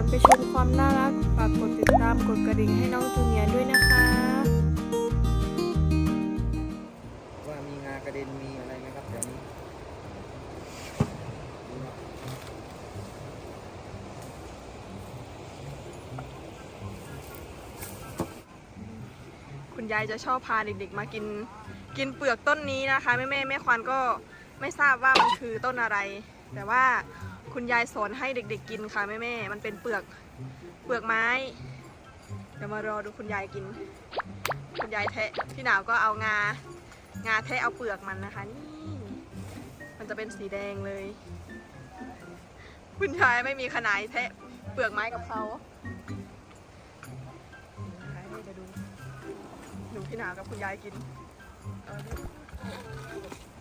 อนไปชมความน่ารักฝากกดติดตามกดกระดิ่งให้น้องจูเนียร์ด้วยนะคะ ว่ามีงากระเด็นมีอะไรไหมครับแถวนี้ดูนะคุณยายจะชอบพาเด็กๆ มากินกินเปลือกต้นนี้นะคะแม่แม่ๆแม่ควันก็ไม่ทราบว่ามันคือต้นอะไร แต่ว่า คุณยายสอนให้เด็ก ๆ กินค่ะแม่แม่มันเป็นเปลือกเปลือกไม้ เดี๋ยวมารอดูคุณยายกิน คุณยายแทะพี่หนาวก็เอางา งาแทะเอาเปลือกมันนะคะนี่มันจะเป็นสีแดงเลย คุณยายไม่มีขนายแทะเปลือกไม้กับเขานะคะนี่จะดูหนูพี่หนาวกับคุณยายกิน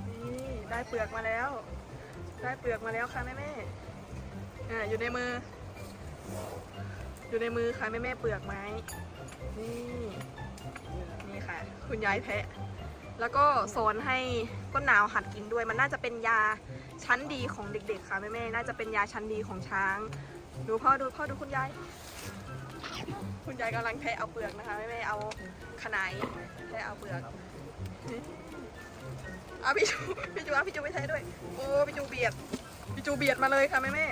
นี่ได้เปลือกมาแล้ว ได้เปลือกมาแล้วค่ะแม่แม่อ่าอยู่ในมือ อยู่ในมือค่ะแม่แม่เปลือกไม้นี่นี่ค่ะ คุณยายแพะ แล้วก็สอนให้ต้นหนาวหัดกินด้วย มันน่าจะเป็นยาชั้นดีของเด็ก ๆ ค่ะแม่แม่น่าจะเป็นยาชั้นดีของช้าง ดูพ่อดูพ่อดูคุณยาย คุณยายกำลังแทะเอาเปลือกนะคะแม่แม่เอาขนายแทะเอาเปลือก เอาพี่จูพี่จูเอาพี่จูไปแทะด้วย โอ้พี่จูเบียดพี่จูเบียดมาเลยค่ะแม่แม่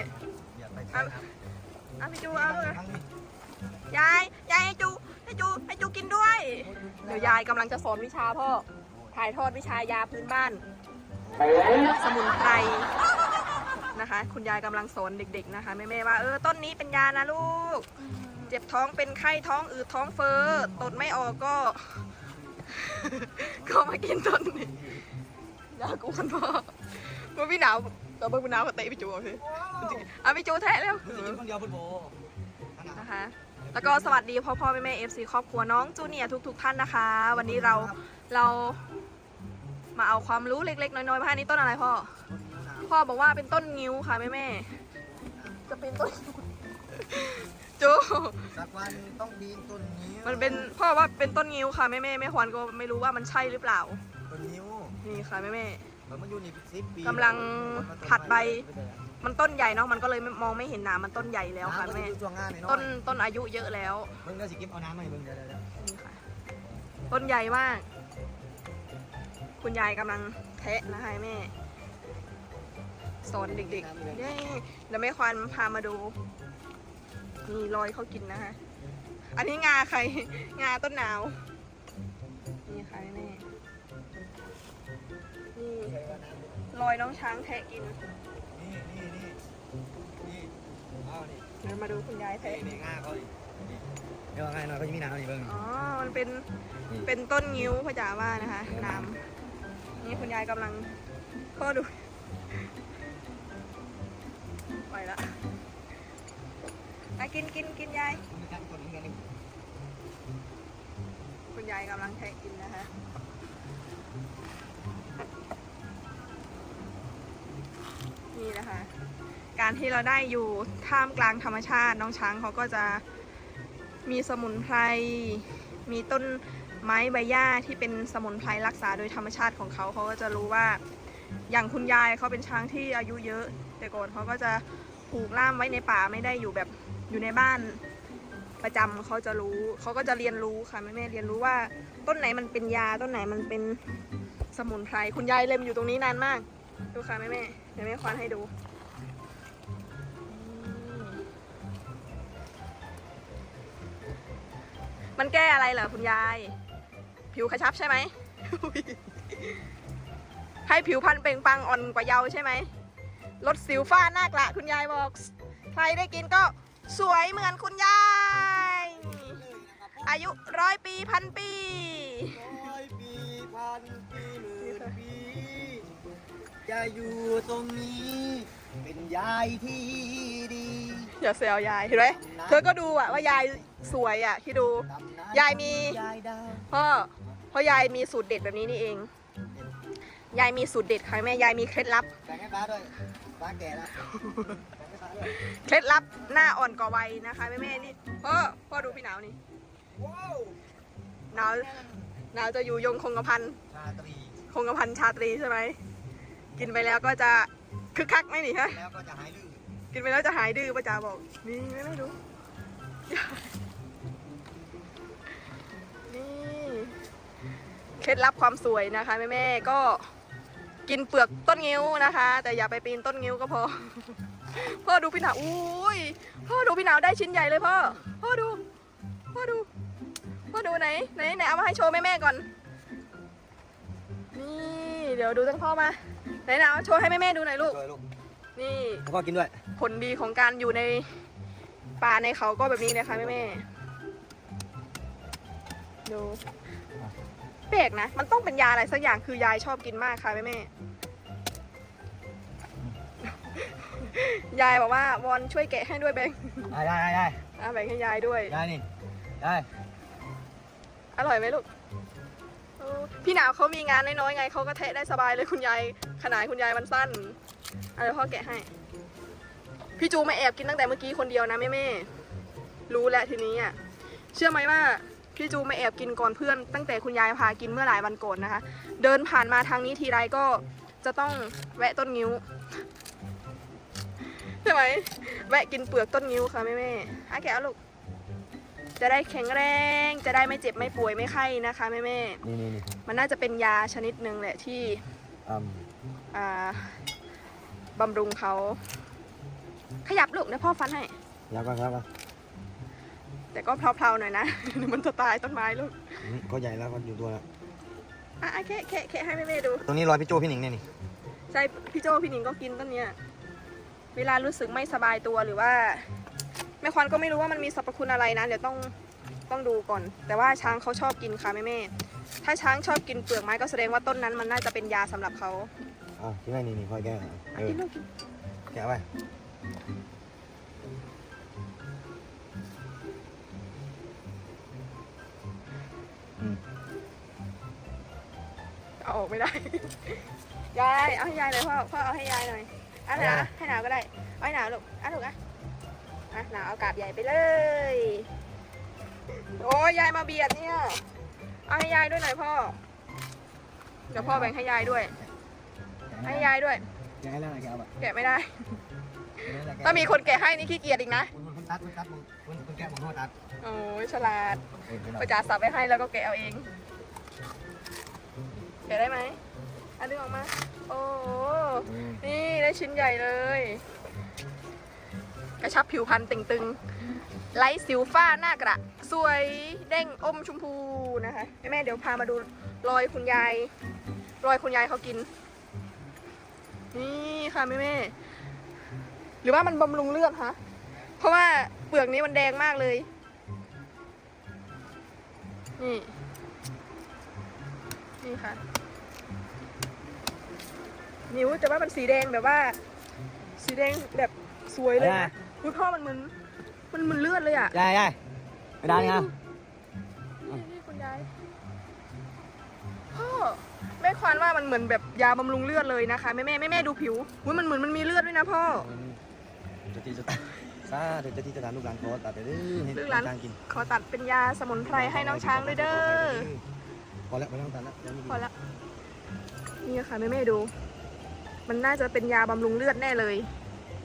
อย่าไปใช้ครับๆเอาพี่จูเอาเลยทั้งนี้ยายยายให้จูให้จูให้จูกินด้วย เดี๋ยวยายกำลังจะสอนวิชาพ่อถ่ายทอดวิชายาพื้นบ้าน สมุนไพรนะคะ คุณยายกำลังสอนเด็ก ๆ นะคะแม่ๆว่าเออต้นนี้เป็นยานะลูก เจ็บท้องเป็นไข้ท้องอืดท้องเฟ้อตดไม่ออกก็ ก็มากินต้นนี้ ยากวนพ่อเมื่อพี่หนาวตอนเมื่อพี่หนาวก็เตะพี่จูเอาสิเอาพี่จูแทะเร็วคือจะกินคนเดียวฟุตบอลนะคะ แล้วก็สวัสดีพ่อพ่อแม่แม่เอฟซีครอบครัวน้องจูเนียร์ทุกๆท่านนะคะ วันนี้เราเรามาเอาความรู้เล็กๆ น้อยๆมาให้นี่ต้นอะไรพ่อ พ่อบอกว่าเป็นต้นงิ้วค่ะแม่แม่จะเป็นต้นจูสักวันต้องปีนต้นนิ้วมันเป็นพ่อว่าเป็นต้นงิ้วค่ะแม่แม่แม่ควันก็ไม่รู้ว่ามันใช่หรือเปล่าต้นนิ้วนี่ ค่ะแม่แม่มันมาอยู่นี่สิบปีกำลังผัดใบ มันต้นใหญ่เนาะมันก็เลยมองไม่เห็นหนามมันต้นใหญ่แล้วค่ะน้ำมันแม่อยู่ช่วงงานนี่เนาะต้นต้นอายุเยอะแล้วเพิ่งได้สิเก็บเอาน้ำมาให้เพิ่งเดี๋ยวเดี๋ยวเดี๋ยวนี่ค่ะ ต้นใหญ่มาก คุณยายกำลังแทะนะคะแม่สอนเด็กๆเย้เดี๋ยวแม่ควานพามาดูมีรอยเขากินนะคะ อันนี้งาใครงาต้นหนาว รอยน้องช้างแทะกินนี่นี่นี่นี่เอานี่เดี๋ยวมาดูคุณยายแทะ นี่นี่ง่าเขาดินี่เดี๋ยวง่ายหน่อยเขาจะมีน้ำนี่เบิ่ง อ๋อ มันเป็น นี่ เป็นต้นงิ้วพ่อจ๋าว่านะคะ น้ำนี่คุณยายกำลังพ่อดู ไปละมากินกินกินยายมีการต้นนี้กันนี่คุณยายกำลังแทะกินนะคะ นี่นะคะ การที่เราได้อยู่ท่ามกลางธรรมชาติน้องช้างเขาก็จะมีสมุนไพร มีต้นไม้ใบหญ้าที่เป็นสมุนไพรรักษาโดยธรรมชาติของเขาเขาก็จะรู้ว่าอย่างคุณยายเขาเป็นช้างที่อายุเยอะ แต่ก่อนเขาก็จะผูกล่ามไว้ในป่าไม่ได้อยู่แบบอยู่ในบ้านประจำเขาจะรู้เขาก็จะเรียนรู้ค่ะแม่แม่ๆเรียนรู้ว่าต้นไหนมันเป็นยาต้นไหนมันเป็นสมุนไพรคุณยายเล็มอยู่ตรงนี้นานมาก ดูค่ะแม่แม่เดี๋ยวแม่ควานให้ดูมันแก้อะไรเหรอคุณยาย ผิวกระชับใช่ไหม ให้ผิวพรรณเปล่งปลังอ่อนกว่าเยาว์ใช่ไหมลดสิวฝ้าหน้ากระคุณยายบอก ใครได้กินก็สวยเหมือนคุณยาย อายุร้อยปีพันปี จะอยู่ตรงนี้ เป็นยายที่ดี อย่าเซลยายเห็นไหมเธอก็ดูอะว่ายายสวยอะที่ดูดำน้ยายมียายดาวพ่อเพราะยายมีสูตรเด็ดแบบนี้นี่เอง ยายมีสูตรเด็ดค่ะแม่ยายมีเคล็ดลับแบ่งให้ป้าด้วยป้าแก่แล้วแบ่งให้ป้าด้วยเคล็ดลับหน้าอ่อนกว่าวัยนะคะแม่แม่ๆนี่พ่อพ่อดูพี่หนาวนี่ว้าวหนาวหนาวจะอยู่ยงคงกระพันชาตรีคงกระพันชาตรีใช่ไหม กินไปแล้วก็จะคึกคักไหมนี่ฮะแล้วก็จะหายลื่นกินไปแล้วจะหายดื้อป้าจ๋าบอก นี่ไม่ไม่ดูนี่เคล็ดลับความสวยนะคะแม่แม่ๆก็กินเปลือกต้นงิ้วนะคะ แต่อย่าไปปีนต้นงิ้วก็พอพ่อดูพี่หนาวอุ้ยพ่อดูพี่หนาวได้ชิ้นใหญ่เลยพ่อพ่อดูพ่อดูพ่อดูไหนไหนไหนเอามาให้โชว์แม่แม่ๆก่อนนี่เดี๋ยวดูตั้งพ่อมา ไหนหนาวโชว์ให้แม่แม่ๆดูหน่อยลูก ช่วยลูกนี่แล้วก็กินด้วย ผลดีของการอยู่ในป่าในเขาก็แบบนี้นะคะแม่แม่ๆดูแปลกนะ มันต้องเป็นยาอะไรสักอย่างคือยายชอบกินมากค่ะแม่แม่ๆยายบอกว่าวอนช่วยแกะให้ด้วยแบงค์ได้ได้ได้ได้อะแบ่งให้ยายด้วย ได้นี่ ได้ อร่อยไหมลูกเออ พี่หนาวเขามีงานน้อยๆไงเขาก็เทะได้สบายเลยคุณยายขนาดคุณยายมันสั้นอาเดี๋ยวพ่อแกะให้ พี่จูมาแอบกินตั้งแต่เมื่อกี้คนเดียวนะแม่แม่รู้แล้วทีนี้อะเชื่อไหมว่าพี่จูมาแอบกินก่อนเพื่อนตั้งแต่คุณยายพากินเมื่อหลายวันก่อนนะคะ เดินผ่านมาทางนี้ทีไรก็จะต้องแวะต้นงิ้วใช่ไหมแวะกินเปลือกต้นงิ้วค่ะแม่แม่ๆอะแกะเอาลูก จะได้แข็งแรง จะได้ไม่เจ็บไม่ป่วยไม่ไข้นะคะแม่แม่นี่นี่นี่ๆมันน่าจะเป็นยาชนิดหนึ่งแหละที่อืมอ่าบำรุงเขาขยับลูกเดี๋ยวพ่อฟันให้ ยับกันยับกันแต่ก็เพลาๆหน่อยนะ เดี๋ยวมันจะตายต้นไม้ลูกอืมก็ใหญ่แล้วก็อยู่ตัวแล้วอะอะแค่แค่แค่ให้แม่แม่ๆดู ตรงนี้รอยพี่โจพี่หนิงเนี่ยนี่ใช่พี่โจพี่หนิงก็กินต้นเนี้ยเวลารู้สึกไม่สบายตัวหรือว่า แม่ควันก็ไม่รู้ว่ามันมีสรรพคุณอะไรนะ เดี๋ยวต้องต้องดูก่อน แต่ว่าช้างเขาชอบกินค่ะแม่แม่ๆถ้าช้างชอบกินเปลือกไม้ก็แสดงว่าต้นนั้นมันน่าจะเป็นยาสำหรับเขาอะกินได้นี่นี่ค่อยแก้เออะอกินลูกกินแกะไว้อืมเอาออกไม่ได้ ยาย เอาให้ยายหน่อยพ่อ พ่อเอาให้ยายหน่อยอะหนาให้หนาวก็ได้ เอาให้หนาวลูกอะลูกอะ อะหนาวเอากาบใหญ่ไปเลย โอ้ยยายมาเบียดเนี่ย เอาให้ยายด้วยหน่อยพ่อ เดี๋ยวพ่อแบ่งให้ยายด้วย ให้ยายด้วย แกะให้แล้วนะแกะเอาไปแกะไม่ได้แกะให้แล้วแกะถ้ามีคนแกะให้นี่ขี้เกียจอีกนะ คุณคุณตัดคุณตัดมึงคุณคุณแกะผมโทษตัดโอ้ยฉลาดเออเดี๋ยวประจาสับไว้ให้แล้วก็แกะเอาเอง แกะได้ไหมอันดึงออกมา โอ้โหอืมนี่ได้ชิ้นใหญ่เลย กระชับผิวพรรณตึงๆไร้สิวฝ้าหน้ากระ สวยเด้งอมชมพูนะคะแม่เดี๋ยวพามาดูรอยคุณยาย รอยคุณยายเขากิน นี่ค่ะแม่ๆหรือว่ามันบำรุงเลือดคะเพราะว่าเปลือกนี้มันแดงมากเลย นี่ นี่ค่ะ นิ้วแต่ว่ามันสีแดงแบบว่า สีแดงแบบสวยเลยนะ อุ้ยพ่อมันเหมือนมันเหมือนเลือดเลยอะยายยายไปด้านนี้นะนี่นี่คุณยายพ่อแม่ควานว่ามันเหมือนแบบยาบำรุงเลือดเลยนะคะแม่แม่แม่แม่ดูผิวอุ้ยมันเหมือนมันมีเลือดด้วยนะพ่อ จะตีจะตัดซาเดี๋ยวจะตีจะตัดลูกหลานขอตัดไปเด้อให้ลูกหลานช้างกินขอตัดเป็นยาสมุนไพรให้น้องช้างด้วยเด้อพอแล้วไม่ต้องตัดแล้วเดี๋ยวมีพอละนี่ค่ะแม่แม่ดู มันน่าจะเป็นยาบำรุงเลือดแน่เลย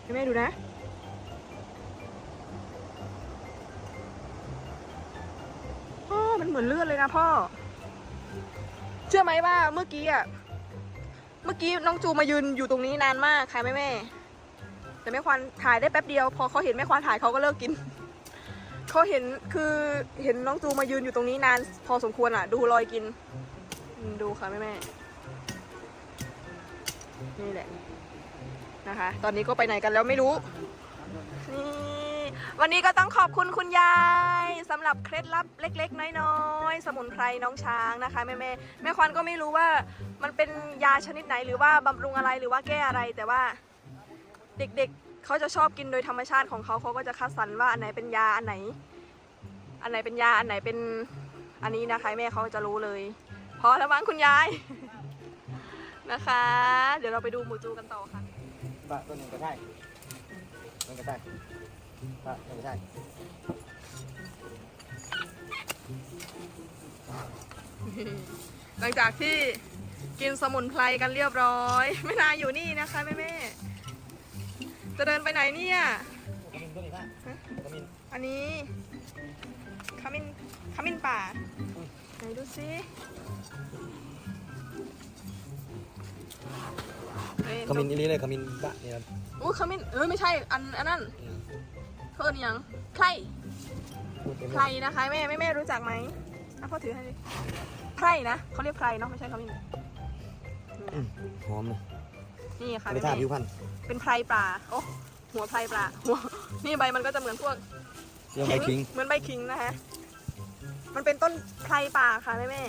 แม่แม่ดูนะ มันเหมือนเลือดเลยนะพ่อ เชื่อไหมว่าเมื่อกี้อะ เมื่อกี้น้องจูมายืนอยู่ตรงนี้นานมากค่ะแม่แม่ แต่แม่ควานถ่ายได้แป๊บเดียว พอเขาเห็นแม่ควานถ่ายเขาก็เลิกกิน เขาเห็นคือเห็นน้องจูมายืนอยู่ตรงนี้นาน พอสมควรอะ ดูรอยกิน ดูค่ะแม่แม่นี่แหละนะคะ ตอนนี้ก็ไปไหนกันแล้วไม่รู้ นี่ วันนี้ก็ต้องขอบคุณคุณยายสำหรับเคล็ดลับเล็ก ๆ น้อยๆสมุนไพรน้องช้างนะคะแม่แม่แม่ควันก็ไม่รู้ว่ามันเป็นยาชนิดไหนหรือว่าบำรุงอะไรหรือว่าแก้อะไรแต่ว่าเด็กๆเขาจะชอบกินโดยธรรมชาติของเขาเขาก็จะคัดสรรว่าอันไหนเป็นยาอันไหน อันไหนเป็นยาอันไหนเป็นอันนี้นะคะแม่เขาจะรู้เลยพอแล้วมั้งคุณยาย นะคะ เดี๋ยวเราไปดูหมูจูกันต่อค่ะ ปะตัวหนึ่งก็ใช่มันก็ใช่ ปะมันก็ใช่หลังจากที่กินสมุนไพรกันเรียบร้อย ไม่นานอยู่นี่นะคะแม่แม่ๆแต่จะเดินไปไหนเนี่ยขมิ้นตัวนี้นะขมิ้นอันนี้ขมิ้นขมิ้นป่าอืมไหนดูซิเอ้ยขมิ้นอีนี้เลยขมิ้นบะเนี่ยครับอู้ขมิ้นเออไม่ใช่อันอันนั้น เขาเอินหยังไพรพูดไปไพรนะคะแม่แม่แม่รู้จักไหมอะพ่อถือให้ดิไพรนะเขาเรียกไพรเนาะไม่ใช่ขมิ้นอืมหอมเลยนี่ค่ะไปแม่ทาแม่ผิวพรรณเป็นไพรป่าโอ้หัวไพรป่าหัวนี่ใบมันก็จะเหมือนพวกเรื่องใบคิงเหมือนใบคิงนะคะมันเป็นต้นไพรป่าค่ะแม่แม่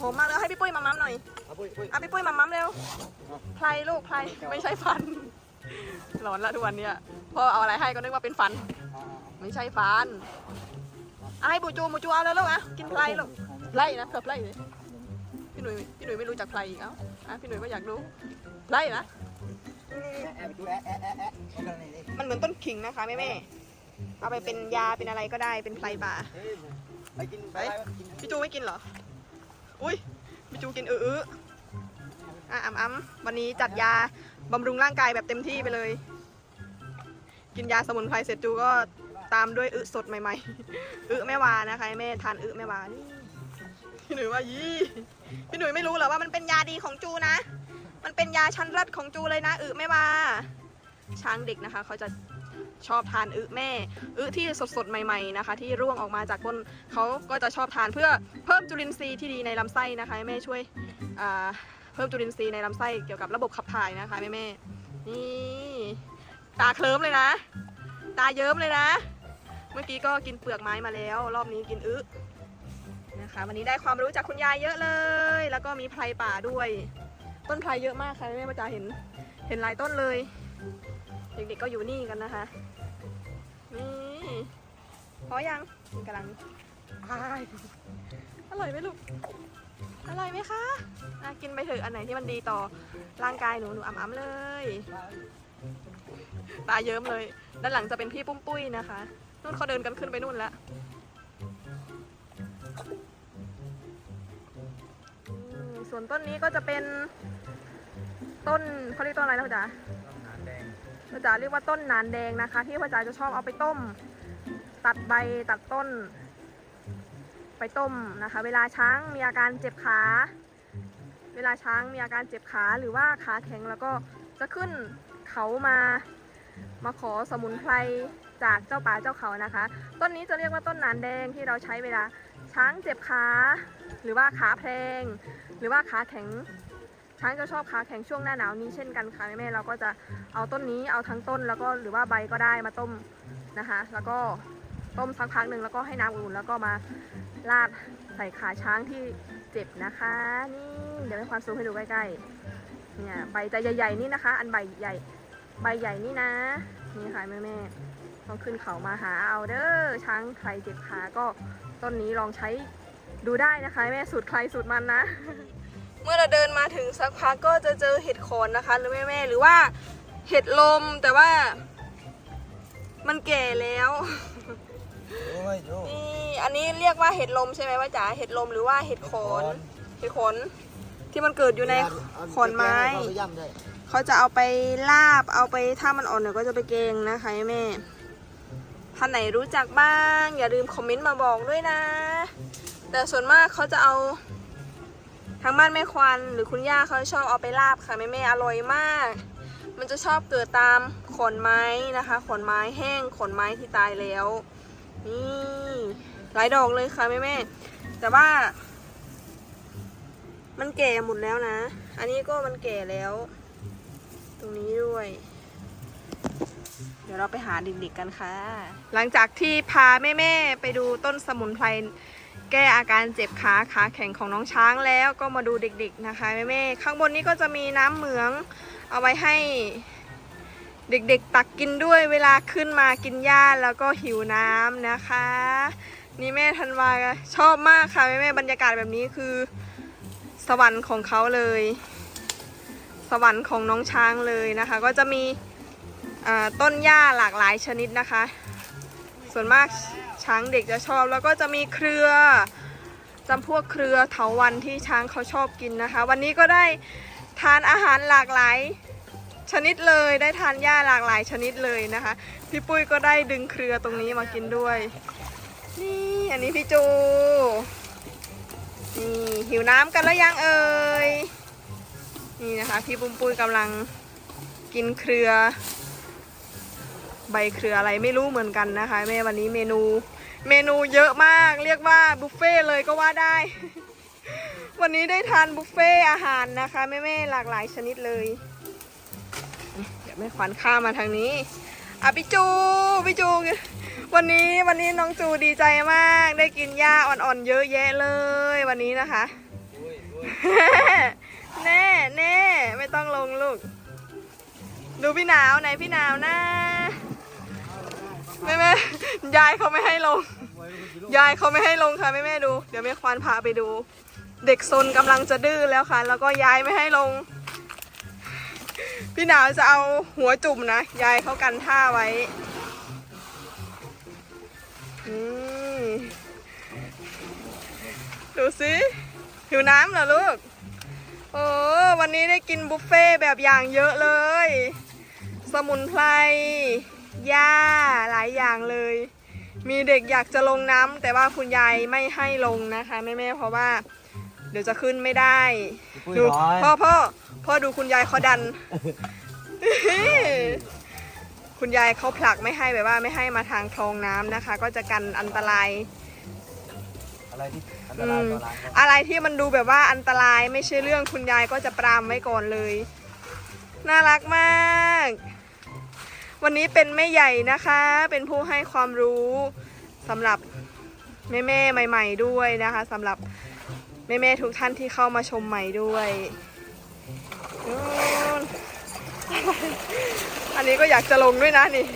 หอมมากเลยให้พี่ปุ้ยมามัมหน่อยเอาปุ้ยปุ้ยเอาพี่ปุ้ยมามัมเร็วไพรลูกไพรไม่ใช่ฟันหลอนละทุกวันเนี้ย พอเอาอะไรให้ก็นึกว่าเป็นฟัน ไม่ใช่ฟันเอาให้บูจูบูจูเอาแล้วลูกอะกินไพรลูกไพรนะเผื่อไพรเลยพี่หนุ่ยพี่หนุ่ยไม่รู้จักไพรอีกเอ้าอะพี่หนุ่ยก็อยากรู้ไพรนะแอบดูแอะแอะแอะแอะเอากันนี่ดิมันเหมือนต้นขิงนะคะแม่แม่เอาไปเป็นยาเป็นอะไรก็ได้เป็นไพรป่าเฮ้ยไปกินไปไปกินพี่จูไม่กินเหรอ อุ้ยพี่จูกินเออเอออะอ่ำอ่ำวันนี้จัดยาบำรุงร่างกายแบบเต็มที่ไปเลย กินยาสมุนไพรเสร็จจูก็ตามด้วยอึสดใหม่ๆ อึแม่วานะคะแม่ทานอึแม่วานี่พี่หนุ่ยว่ายี่พี่หนุ่ยไม่รู้เหรอว่ามันเป็นยาดีของจูนะ มันเป็นยาชั้นเลิศของจูเลยนะอึแม่วาช้างเด็กนะคะ เขาจะชอบทานอึแม่อึที่สดๆ ใหม่ ๆนะคะ ที่ร่วงออกมาจากก้นเขาก็จะชอบทานเพื่อเพิ่มจุลินทรีย์ที่ดีในลำไส้นะคะ แม่ช่วยเพิ่มจุลินทรีย์ในลำไส้เกี่ยวกับระบบขับถ่ายนะคะแม่แม่นี่ ตาเคลิ้มเลยนะ ตาเยิ้มเลยนะ เมื่อกี้ก็กินเปลือกไม้มาแล้ว รอบนี้กินอึนะคะ วันนี้ได้ความรู้จากคุณยายเยอะเลย แล้วก็มีไพรป่าด้วย ต้นไพรเยอะมากค่ะแม่มาจาเห็น เห็นหลายต้นเลย เด็กๆก็อยู่นี่กันนะคะ นี่พอยังกินกำลังอร่อยไหมลูก อร่อยไหมคะะกินไปเถอะอันไหนที่มันดีต่อร่างกายหนูหนูอ้ำๆเลย ตาเยิ้มเลย ด้านหลังจะเป็นพี่ปุ้มปุ้ยนะคะนู่นเขาเดินกันขึ้นไปนู่นแล้วอืมส่วนต้นนี้ก็จะเป็นต้นเขาเรียกต้นอะไรนะพ่อจ๋าน้ำแดงพ่อจ๋าเรียกว่าต้นหนานแดงนะคะ ที่พ่อจ๋าจะชอบเอาไปต้ม ตัดใบตัดต้น ไปต้มนะคะ เวลาช้างมีอาการเจ็บขา เวลาช้างมีอาการเจ็บขาหรือว่าขาแข็งแล้วก็จะขึ้นเขามา มาขอสมุนไพรจากเจ้าป่าเจ้าเขานะคะ ต้นนี้จะเรียกว่าต้นนานแดงที่เราใช้เวลาช้างเจ็บขา หรือว่าขาแพลง หรือว่าขาแข็ง ช้างจะชอบขาแข็งช่วงหน้าหนาวนี้เช่นกันค่ะแม่ๆเราก็จะเอาต้นนี้เอาทั้งต้นแล้วก็หรือว่าใบก็ได้มาต้มนะคะ แล้วก็ต้มสักพักหนึ่งแล้วก็ให้น้ำอุ่นแล้วก็มาราดใส่ขาช้างที่เจ็บนะคะ นี่เดี๋ยวให้ความสูงให้ดูใกล้ๆเนี่ยใบจะใหญ่ๆนี่นะคะ อันใบใหญ่ ใบใหญ่นี่นะ นี่ค่ะแม่ๆต้องขึ้นเขามาหาเอาเด้อช้างใครเจ็บขาก็ต้นนี้ลองใช้ดูได้นะคะ แม่สูตรใครสูตรมันนะ เมื่อเราเดินมาถึงสักพักก็จะเจอเห็ดโคนนะคะ หรือแม่แม่ๆหรือว่าเห็ดลมแต่ว่า มันแก่แล้วโอ้ยโยนี่อันนี้เรียกว่าเห็ดลมใช่ไหมว่าจ๋าเห็ดลมหรือว่าเห็ดโขนเห็ดโขนที่มันเกิดอยู่ในโขนไม้ เขาจะเอาไปลาบเอาไปถ้ามันอ่อนเดี๋ยวก็จะไปเกงนะคะแม่ท่านไหนรู้จักบ้าง อย่าลืมคอมเมนต์มาบอกด้วยนะ แต่ส่วนมากเขาจะเอาทางบ้านแม่ควันหรือคุณย่าเขาชอบเอาไปลาบค่ะแม่แม่อร่อยมาก มันจะชอบเกิดตามขนไม้นะคะขนไม้แห้งขนไม้ที่ตายแล้วนี่หลายดอกเลยค่ะแม่แม่แต่ว่า มันแก่หมดแล้วนะ อันนี้ก็มันแก่แล้ว รงนี้ด้วย เดี๋ยวเราไปหาเด็กๆกันค่ะ หลังจากที่พาแม่ๆไปดูต้นสมุนไพรแก้อาการเจ็บขาขาแข็งของน้องช้างแล้วก็มาดูเด็กๆนะคะแม่ๆข้างบนนี้ก็จะมีน้ำเหมือง เอาไว้ให้เด็กๆ ตักกินด้วยเวลาขึ้นมากินหญ้าแล้วก็หิวน้ำนะคะ นี่แม่ธันวาชอบมากค่ะแม่ๆบรรยากาศแบบนี้คือสวรรค์ของเขาเลย สวรรค์ของน้องช้างเลยนะคะ ก็จะมีต้นหญ้าหลากหลายชนิดนะคะ ส่วนมากช้างเด็กจะชอบ แล้วก็จะมีเครือจำพวกเครือเถาวันที่ช้างเขาชอบกินนะคะ วันนี้ก็ได้ทานอาหารหลากหลายชนิดเลยได้ทานหญ้าหลากหลายชนิดเลยนะคะ พี่ปุ้ยก็ได้ดึงเครือตรงนี้มากินด้วย นี่อันนี้พี่จูนี่หิวน้ำกันแล้วยังเอ่ย นี่นะคะ พี่ปุ้มปุ้ยกำลังกินเครือ ใบเครืออะไรไม่รู้เหมือนกันนะคะ แม่วันนี้เมนู เมนูเยอะมากเรียกว่าบุฟเฟ่เลยก็ว่าได้ วันนี้ได้ทานบุฟเฟ่อาหารนะคะแม่ๆหลากหลายชนิดเลย เดี๋ยวแม่ขวัญข้ามมาทางนี้อะพี่จูพี่จูวันนี้วันนี้น้องจูดีใจมาก ได้กินหญ้าอ่อนๆเยอะแยะเลย วันนี้นะคะ แน่แน่ไม่ต้องลงลูก ดูพี่หนาวไหนพี่หนาวนะแม่แม่ยายเขาไม่ให้ลง ยายเขาไม่ให้ลงค่ะแม่แม่ดู เดี๋ยวแม่ควานพาไปดู เด็กซนกำลังจะดื้อแล้วค่ะ แล้วก็ยายไม่ให้ลง พี่หนาวจะเอาหัวจุ่มนะยายเขากันท่าไว้ดูสิหิวน้ำเหรอลูก โอ้วันนี้ได้กินบุฟเฟ่ต์แบบอย่างเยอะเลย สมุนไพรหญ้าหลายอย่างเลย มีเด็กอยากจะลงน้ำแต่ว่าคุณยายไม่ให้ลงนะคะแม่ๆเพราะว่า เดี๋ยวจะขึ้นไม่ได้ปุ้ยดูร้อยพ่อพ่อพ่อดูคุณยายเขาดัน คุณยายเขาผลักไม่ให้แบบว่าไม่ให้มาทางคลองน้ำนะคะ ก็จะกันอันตรายอะไรที่ อืมอะไรที่มันดูแบบว่าอันตรายไม่ใช่เรื่องคุณยายก็จะปรามไว้ก่อนเลย น่ารักมาก วันนี้เป็นแม่ใหญ่นะคะ เป็นผู้ให้ความรู้สำหรับแม่แม่ๆใหม่ ๆ ด้วยนะคะสำหรับแม่แม่ๆทุกท่านที่เข้ามาชมใหม่ด้วยอันนี้ก็อยากจะลงด้วยนะนี่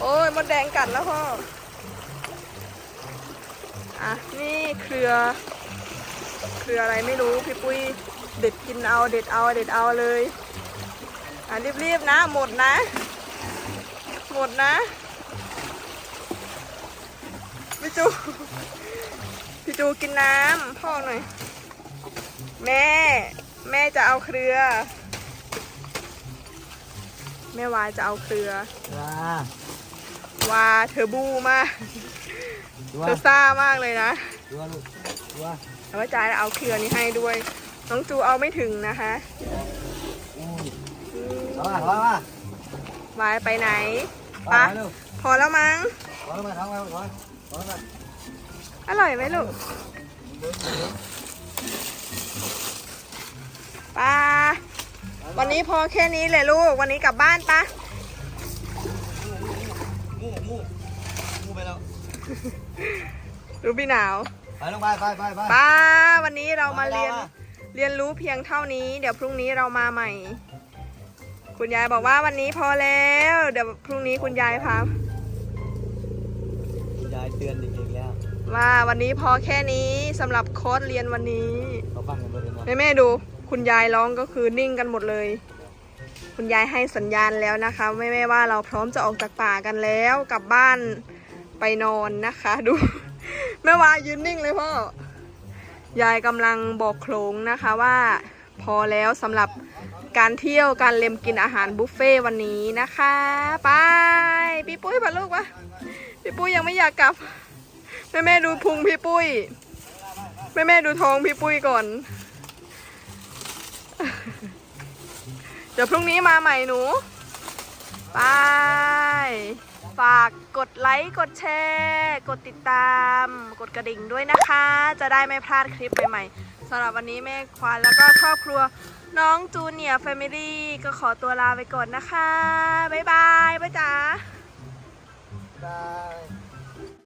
โอ้ยมดแดงกัดแล้วพ่อ อะนี่เครือ เครืออะไรไม่รู้พี่ปุ้ยเด็ดกินเอาเด็ดเอาเด็ดเอาเลยอะรีบๆนะหมดนะ หมดนะพี่จูพี่จูกินน้ำพ่อหน่อย แม่ แม่จะเอาเครือ แม่วาจะเอาเครือว้า วาเธอบูมากดูเธว่าอซ่ามากเลยนะดูว่าลูกดูว่าแต่ว่าจายเอาเครือนี้ให้ด้วย น้องจูเอาไม่ถึงนะคะอืมอืมเอามาเอามาวายไปไหนเอาปะมาลูกพอแล้วมั้งเอามาเอามาเอามาเอามาอร่อยไหมลูกปาวันนี้พอแค่นี้เลยลูก วันนี้กลับบ้านปะ มูมูมูไปแล้ว ดูพี่หนาว ไปลงไปไปไปไป ป้าวันนี้เรามาเรียน มาเรียนรู้เพียงเท่านี้ เดี๋ยวพรุ่งนี้เรามาใหม่ คุณยายบอกว่าวันนี้พอแล้ว เดี๋ยวพรุ่งนี้คุณยายพายายเตือนจริงๆแล้วว่าวันนี้พอแค่นี้สำหรับโค้ดเรียนวันนี้ เขาฟังกันไปเลยมั้งแม่แม่ๆดู คุณยายร้องก็คือนิ่งกันหมดเลย คุณยายให้สัญญาณแล้วนะคะแม่แม่ๆว่าเราพร้อมจะออกจากป่ากันแล้วกลับบ้าน ไปนอนนะคะ ดู แม่วายืนนิ่งเลยพ่อ ยายกำลังบอกโคลงนะคะว่าพอแล้วสำหรับการเที่ยวการเล็มกินอาหารบุฟเฟ่วันนี้นะคะไปพี่ปุ้ยปะลูกวะพี่ปุ้ยยังไม่อยากกลับ แม่แม่ดูพุงพี่ปุ้ย แม่แม่ดูท้องพี่ปุ้ยก่อน เดี๋ยวพรุ่งนี้มาใหม่หนู ไป ฝากกดไลค์กดแชร์กดติดตาม กดกระดิ่งด้วยนะคะ จะได้ไม่พลาดคลิปใหม่ๆสำหรับวันนี้แม่ควานแล้วก็ครอบครัวน้องจูเนียร์แฟมิลี่ก็ขอตัวลาไปก่อนนะคะ บ๊ายบายป้าจ๋า บาย